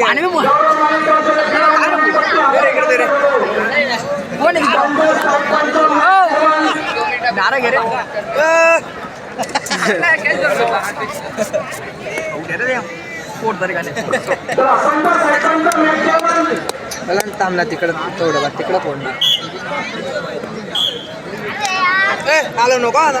पाणी में कोण नारा घे रे. मला तिकडं थोडं तिकडं फोडणार ए आलो नको आता.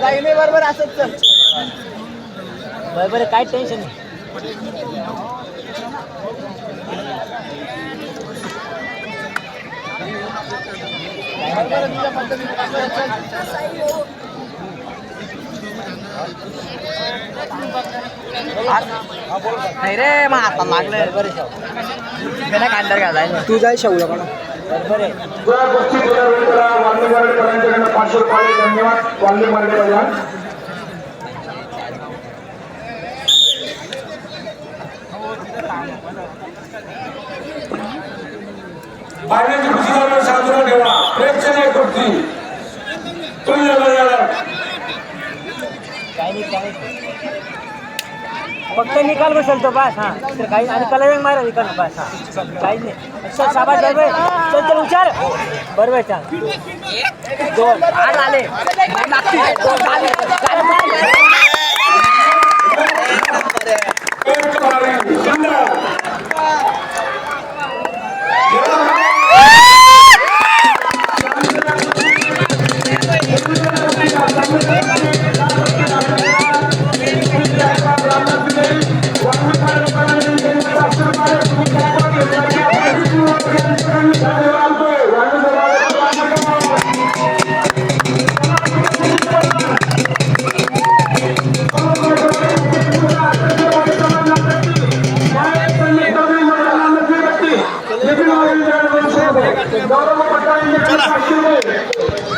काही नाही बरोबर चल. बरोबर काय टेन्शन नाही रे मग आता लागलं त्याला कांदर घालायला. तू जाय शाहूला पण बरोबर आहे. বন্দে ভারত কল্যাণ বাইরে খুশি ধর্মের সাধনা দেওয়া প্রেম করছি তুই फक्त निकाल बसेल तो बस हाँ. दुसरं काही आणि कलर मारा निकाल बस हा. काहीच नाही. चल भाई बरोबर चल चल उचार बरोबर चाल. दोन. आठ आले. डाले लागतील.